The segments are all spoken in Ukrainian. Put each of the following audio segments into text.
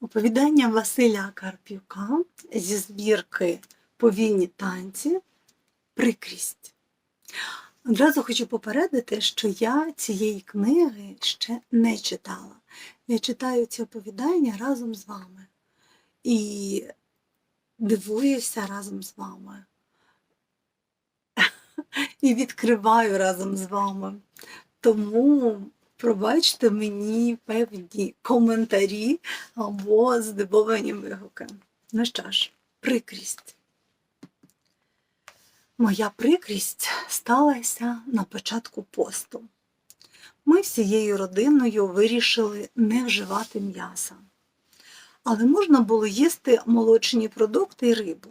Оповідання Василя Карпюка зі збірки Повільні танці Прикрість. Одразу хочу попередити, що я цієї книги ще не читала. Я читаю ці оповідання разом з вами і дивуюся разом з вами. І відкриваю разом з вами. Тому пробачте мені певні коментарі або здивовані вигуки. Ну що ж, прикрість. Моя прикрість сталася на початку посту. Ми всією родиною вирішили не вживати м'яса. Але можна було їсти молочні продукти і рибу.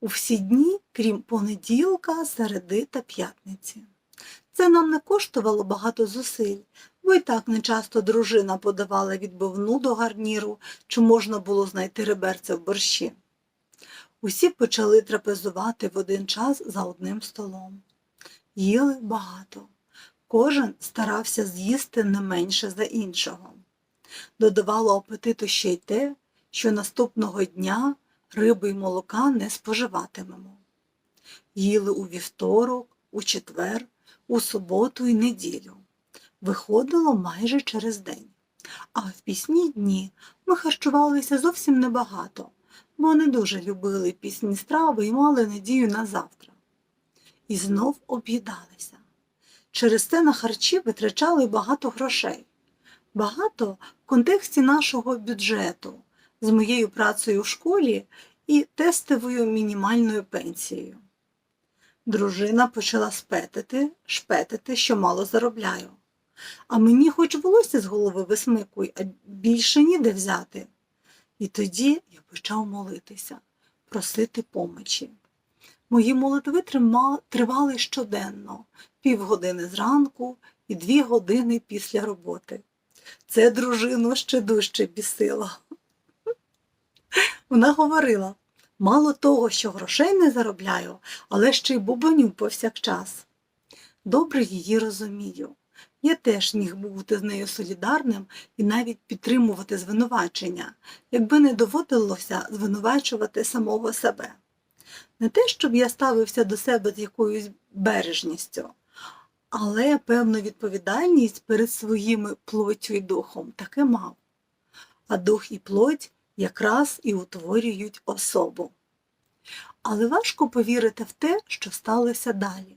У всі дні, крім понеділка, середи та п'ятниці. Це нам не коштувало багато зусиль, бо й так нечасто дружина подавала відбивну до гарніру, чи можна було знайти реберця в борщі. Усі почали трапезувати в один час за одним столом. Їли багато. Кожен старався з'їсти не менше за іншого. Додавало апетиту ще й те, що наступного дня риби й молока не споживатимемо. Їли у вівторок, у четвер, у суботу і неділю. Виходило майже через день. А в пісні дні ми харчувалися зовсім небагато, бо не дуже любили пісні страви і мали надію на завтра. І знов об'їдалися. Через це на харчі витрачали багато грошей. Багато в контексті нашого бюджету з моєю працею в школі і тестовою мінімальною пенсією. Дружина почала спетити, шпетити, що мало заробляю. А мені хоч волосся з голови висмикуй, а більше ніде взяти. І тоді я почав молитися, просити помочі. Мої молитви тривали щоденно, півгодини зранку і дві години після роботи. Це дружину ще дужче бісило. Вона говорила, мало того, що грошей не заробляю, але ще й бубоню повсякчас. Добре її розумію. Я теж міг бути з нею солідарним і навіть підтримувати звинувачення, якби не доводилося звинувачувати самого себе. Не те, щоб я ставився до себе з якоюсь бережністю, але певну відповідальність перед своїми плоттю і духом таки мав. А дух і плоть якраз і утворюють особу. Але важко повірити в те, що сталося далі.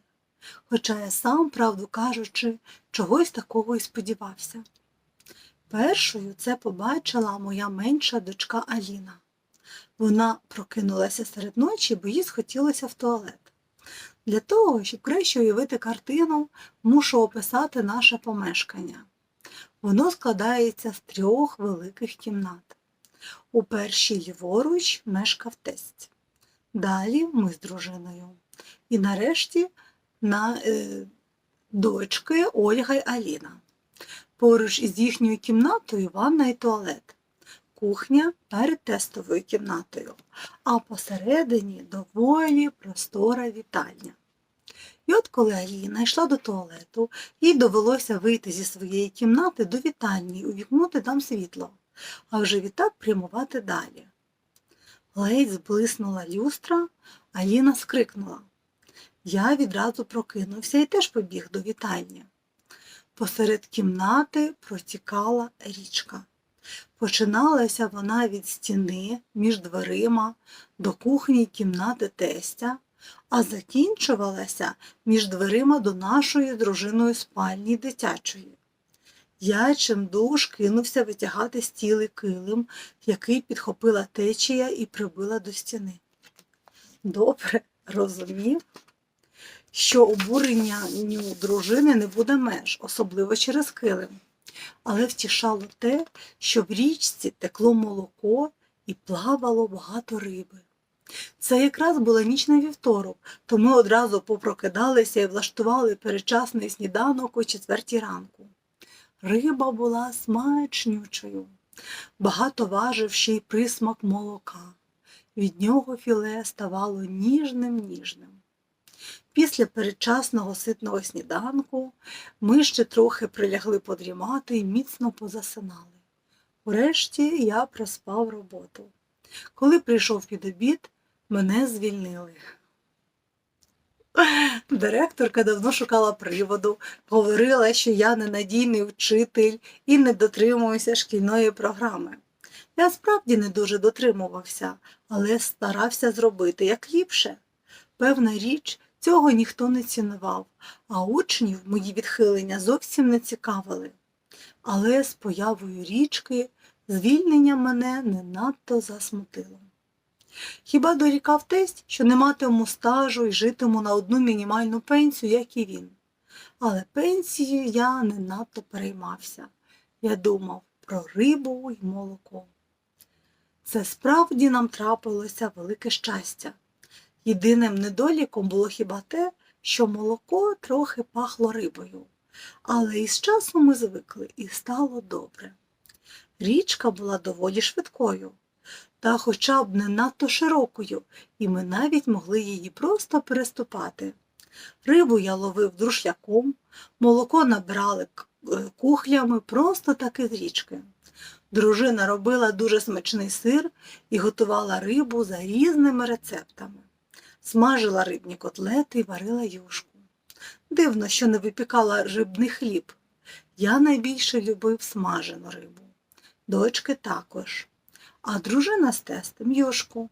Хоча я сам, правду кажучи, чогось такого і сподівався. Першою це побачила моя менша дочка Аліна. Вона прокинулася серед ночі, бо їй схотілося в туалет. Для того, щоб краще уявити картину, мушу описати наше помешкання. Воно складається з трьох великих кімнат. У першій ліворуч мешкав тесть. Далі ми з дружиною. І нарешті на е, дочки Ольга й Аліна. Поруч із їхньою кімнатою ванна і туалет, кухня перед тестовою кімнатою, а посередині доволі простора вітальня. І от коли Аліна йшла до туалету, їй довелося вийти зі своєї кімнати до вітальні і увікнути там світло, а вже відтак прямувати далі. Ледь зблиснула люстра, Аліна скрикнула. Я відразу прокинувся і теж побіг до вітальні. Посеред кімнати протікала річка. Починалася вона від стіни між дверима до кухні кімнати тестя, а закінчувалася між дверима до нашої з дружиною спальні дитячої. Я чимдуж кинувся витягати стілий килим, який підхопила течія і прибила до стіни. Добре розумів, що обурення дружини не буде меж, особливо через килим. Але втішало те, що в річці текло молоко і плавало багато риби. Це якраз була ніч на вівторок, то ми одразу попрокидалися і влаштували передчасний сніданок о четвертій ранку. Риба була смачнючою, багато важив ще й присмак молока. Від нього філе ставало ніжним-ніжним. Після передчасного ситного сніданку ми ще трохи прилягли подрімати і міцно позасинали. Урешті я проспав роботу. Коли прийшов під обід, мене звільнили. Директорка давно шукала приводу, говорила, що я ненадійний вчитель і не дотримуюся шкільної програми. Я справді не дуже дотримувався, але старався зробити як ліпше. Певна річ, цього ніхто не цінував, а учнів мої відхилення зовсім не цікавили. Але з появою річки звільнення мене не надто засмутило. Хіба дорікав тесть, що не матиму стажу і житиму на одну мінімальну пенсію, як і він. Але пенсією я не надто переймався. Я думав про рибу і молоко. Це справді нам трапилося велике щастя. Єдиним недоліком було хіба те, що молоко трохи пахло рибою, але із часом ми звикли і стало добре. Річка була доволі швидкою, та хоча б не надто широкою, і ми навіть могли її просто переступати. Рибу я ловив друшляком, молоко набирали к- е, кухлями просто таки з річки. Дружина робила дуже смачний сир і готувала рибу за різними рецептами. Смажила рибні котлети і варила юшку. Дивно, що не випікала рибний хліб. Я найбільше любив смажену рибу. Дочки також. А дружина з тестем юшку.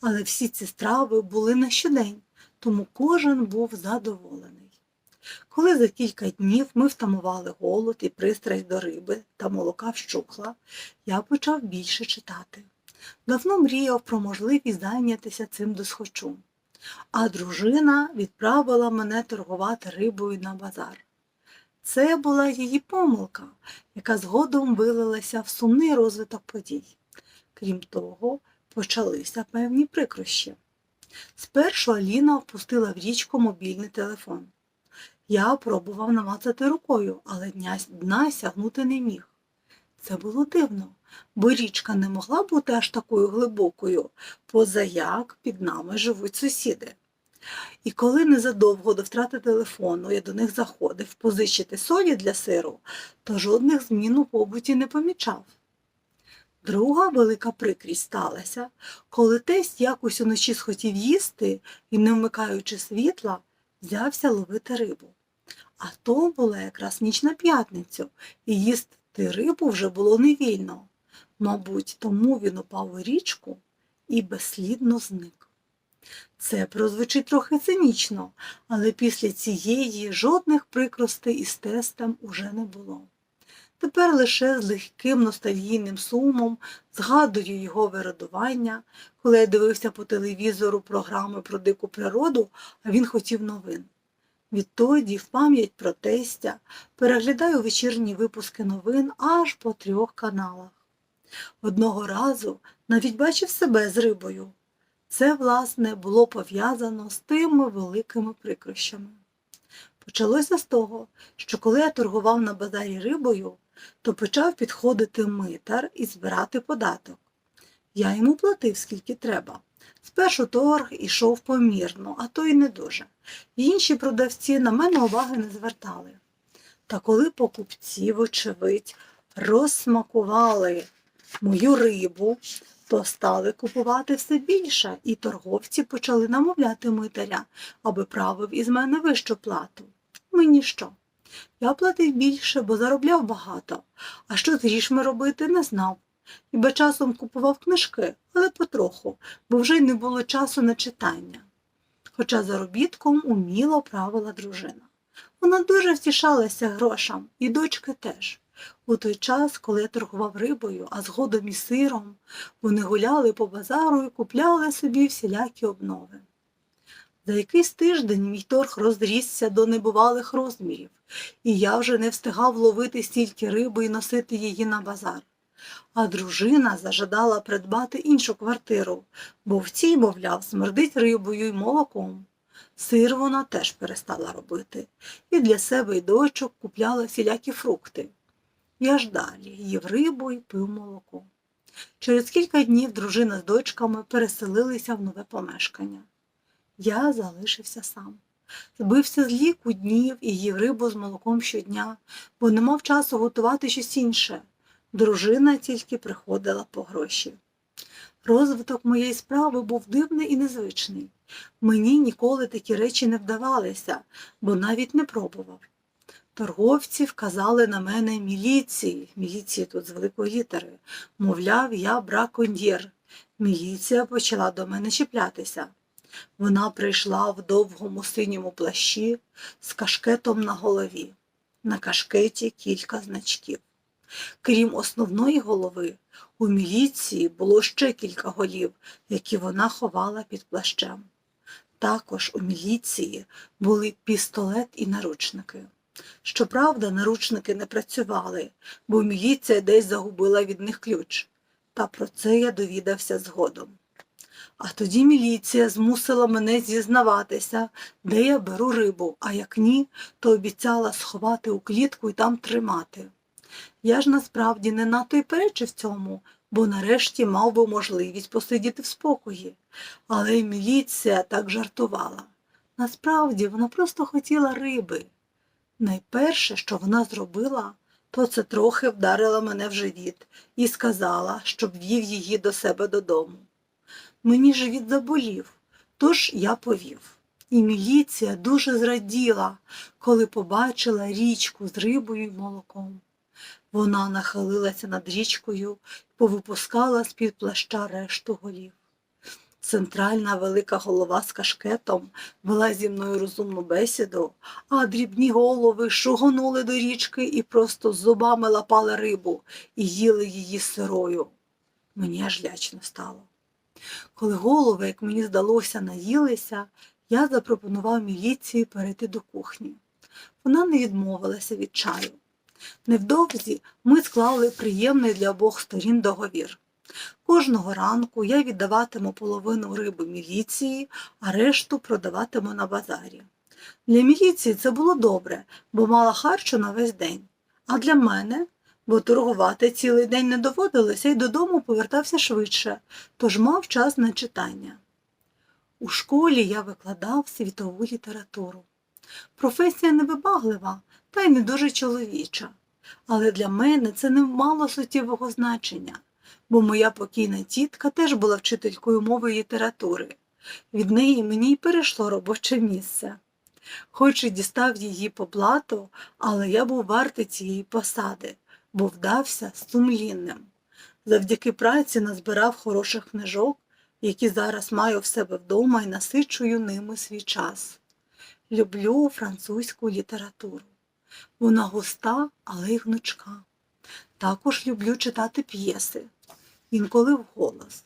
Але всі ці страви були на щодень, тому кожен був задоволений. Коли за кілька днів ми втамували голод і пристрасть до риби та молока вщухла, я почав більше читати. Давно мріяв про можливість зайнятися цим досхочу. А дружина відправила мене торгувати рибою на базар. Це була її помилка, яка згодом вилилася в сумний розвиток подій. Крім того, почалися певні прикрощі. Спершу Аліна впустила в річку мобільний телефон. Я пробував намацати рукою, але дня, дна сягнути не міг. Це було дивно, бо річка не могла бути аж такою глибокою, поза як під нами живуть сусіди. І коли незадовго до втрати телефону я до них заходив позичити солі для сиру, то жодних змін у побуті не помічав. Друга велика прикрість сталася, коли тесть якось уночі схотів їсти і, не вмикаючи світла, взявся ловити рибу. А то була якраз ніч на п'ятницю, і їсти рибу вже було невільно. Мабуть, тому він упав у річку і безслідно зник. Це прозвучить трохи цинічно, але після цієї жодних прикростей із тестем уже не було. Тепер лише з легким ностальгійним сумом згадую його вирадування, коли я дивився по телевізору програми про дику природу, а він хотів новин. Відтоді, в пам'ять про тестя, переглядаю вечірні випуски новин аж по трьох каналах. Одного разу навіть бачив себе з рибою. Це, власне, було пов'язано з тими великими прикрощами. Почалося з того, що коли я торгував на базарі рибою, то почав підходити митар і збирати податок. Я йому платив скільки треба. Спершу торг ішов помірно, а то й не дуже. Інші продавці на мене уваги не звертали. Та коли покупці, вочевидь, розсмакували мою рибу, то стали купувати все більше, і торговці почали намовляти митаря, аби правив із мене вищу плату. Мені що? Я платив більше, бо заробляв багато, а що з грішми робити не знав. Хіба часом купував книжки, але потроху, бо вже й не було часу на читання. Хоча заробітком уміло правила дружина. Вона дуже втішалася грошам, і дочки теж. У той час, коли я торгував рибою, а згодом і сиром, вони гуляли по базару і купляли собі всілякі обнови. За якийсь тиждень мій торг розрісся до небувалих розмірів, і я вже не встигав ловити стільки риби і носити її на базар. А дружина зажадала придбати іншу квартиру, бо в цій, мовляв, смердить рибою й молоком. Сир вона теж перестала робити, і для себе й дочок купляла всілякі фрукти. Я ж далі їв рибу і пив молоко. Через кілька днів дружина з дочками переселилися в нове помешкання. Я залишився сам. Збився з ліку днів і їв рибу з молоком щодня, бо не мав часу готувати щось інше. Дружина тільки приходила по гроші. Розвиток моєї справи був дивний і незвичний. Мені ніколи такі речі не вдавалися, бо навіть не пробував. Торговці вказали на мене міліції, міліції тут з великої літери, мовляв, я браконьєр. Міліція почала до мене чіплятися. Вона прийшла в довгому синьому плащі з кашкетом на голові. На кашкеті кілька значків. Крім основної голови, у міліції було ще кілька голів, які вона ховала під плащем. Також у міліції були пістолет і наручники. Щоправда, наручники не працювали, бо міліція десь загубила від них ключ. Та про це я довідався згодом. А тоді міліція змусила мене зізнаватися, де я беру рибу, а як ні, то обіцяла сховати у клітку і там тримати. Я ж насправді не надто й перечив цьому, бо нарешті мав би можливість посидіти в спокої. Але й міліція так жартувала. Насправді вона просто хотіла риби. Найперше, що вона зробила, то це трохи вдарила мене в живіт і сказала, щоб вів її до себе додому. Мені живіт заболів, тож я повів. І міліція дуже зраділа, коли побачила річку з рибою й молоком. Вона нахилилася над річкою повипускала з-під плаща решту голів. Центральна велика голова з кашкетом вела зі мною розумну бесіду, а дрібні голови шугонули до річки і просто зубами лапали рибу і їли її сирою. Мені аж лячно стало. Коли голови, як мені здалося, наїлися, я запропонував міліції перейти до кухні. Вона не відмовилася від чаю. Невдовзі ми склали приємний для обох сторін договір. Кожного ранку я віддаватиму половину риби міліції, а решту продаватиму на базарі. Для міліції це було добре, бо мала харчу на весь день. А для мене, бо торгувати цілий день не доводилося і додому повертався швидше, тож мав час на читання. У школі я викладав світову літературу. Професія невибаглива та й не дуже чоловіча. Але для мене це не мало суттєвого значення, бо моя покійна тітка теж була вчителькою мови і літератури. Від неї мені й перейшло робоче місце. Хоч і дістав її по блату, але я був вартий цієї посади, бо вдався сумлінним. Завдяки праці назбирав хороших книжок, які зараз маю в себе вдома і насичую ними свій час. Люблю французьку літературу. Вона густа, але й гнучка. Також люблю читати п'єси, інколи вголос.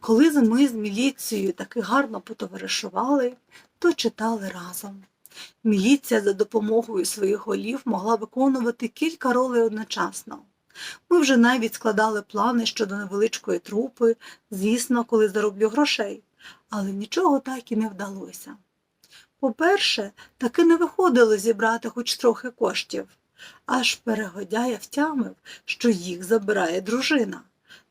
Коли ми з міліцією таки гарно потоваришували, то читали разом. Міліція за допомогою своїх голів могла виконувати кілька ролей одночасно. Ми вже навіть складали плани щодо невеличкої трупи, звісно, коли зароблю грошей, але нічого так і не вдалося. По-перше, таки не виходило зібрати хоч трохи коштів, аж перегодяя втямив, що їх забирає дружина.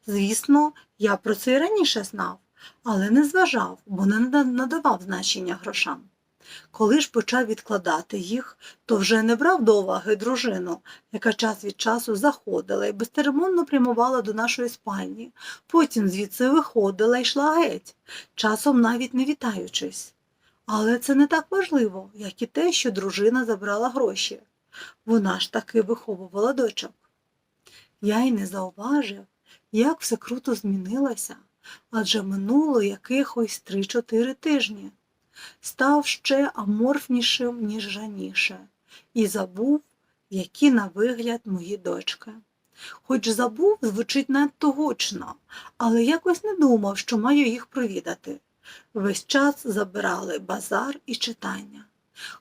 Звісно, я про це й раніше знав, але не зважав, бо не надавав значення грошам. Коли ж почав відкладати їх, то вже не брав до уваги дружину, яка час від часу заходила і безцеремонно прямувала до нашої спальні, потім звідси виходила і йшла геть, часом навіть не вітаючись. Але це не так важливо, як і те, що дружина забрала гроші. Вона ж таки виховувала дочок. Я й не зауважив, як все круто змінилося, адже минуло якихось три-чотири тижні. Став ще аморфнішим, ніж раніше, і забув, які на вигляд мої дочки. Хоч забув, звучить надто гучно, але якось не думав, що маю їх провідати. Весь час забирали базар і читання.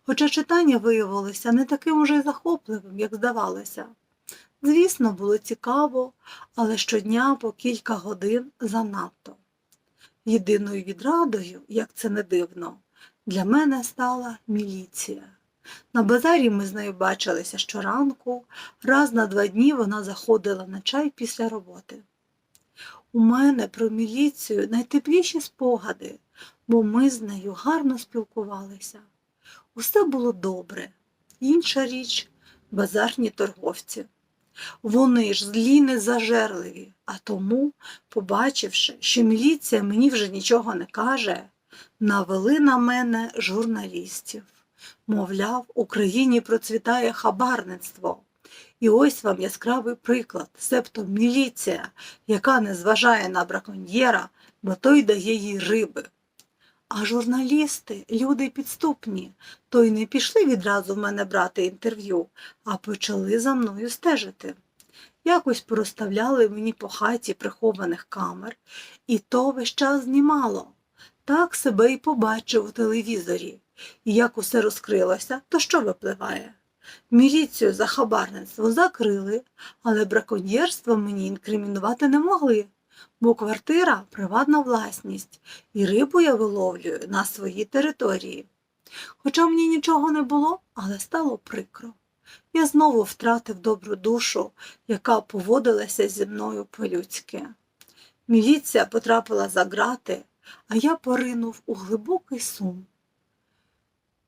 Хоча читання виявилося не таким уже й захопливим, як здавалося. Звісно, було цікаво, але щодня по кілька годин занадто. Єдиною відрадою, як це не дивно, для мене стала міліція. На базарі ми з нею бачилися щоранку, раз на два дні вона заходила на чай після роботи. У мене про міліцію найтепліші спогади, бо ми з нею гарно спілкувалися. Усе було добре. Інша річ базарні торговці. Вони ж злі незажерливі, а тому, побачивши, що міліція мені вже нічого не каже, навели на мене журналістів. Мовляв, Україні процвітає хабарництво. І ось вам яскравий приклад, себто міліція, яка не зважає на браконьєра, бо той дає їй риби. А журналісти, люди підступні, то й не пішли відразу в мене брати інтерв'ю, а почали за мною стежити. Якось порозставляли мені по хаті прихованих камер, і то весь час знімало. Так себе і побачив у телевізорі. І як усе розкрилося, то що випливає? Міліцію за хабарництво закрили, але браконьєрство мені інкримінувати не могли, бо квартира приватна власність, і рибу я виловлюю на своїй території. Хоча мені нічого не було, але стало прикро. Я знову втратив добру душу, яка поводилася зі мною по-людськи. Міліція потрапила за грати, а я поринув у глибокий сум.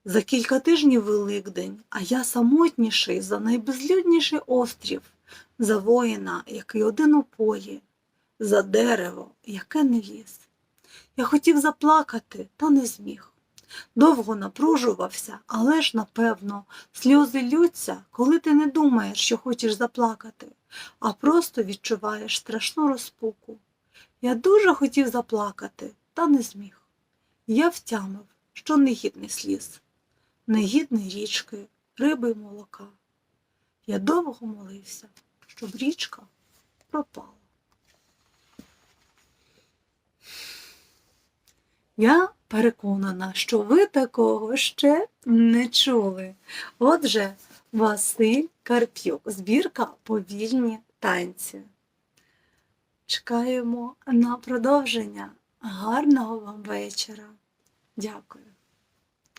За кілька тижнів Великдень, а я самотніший за найбезлюдніший острів, за воїна, який один у полі, за дерево, яке не ліс. Я хотів заплакати, та не зміг. Довго напружувався, але ж, напевно, сльози лються, коли ти не думаєш, що хочеш заплакати, а просто відчуваєш страшну розпуку. Я дуже хотів заплакати, та не зміг. Я втямив, що негідний сліз, негідний річки, риби й молока. Я довго молився, щоб річка пропала. Я переконана, що ви такого ще не чули. Отже, Василь Карп'юк, збірка повільні танці. Чекаємо на продовження. Гарного вам вечора. Дякую.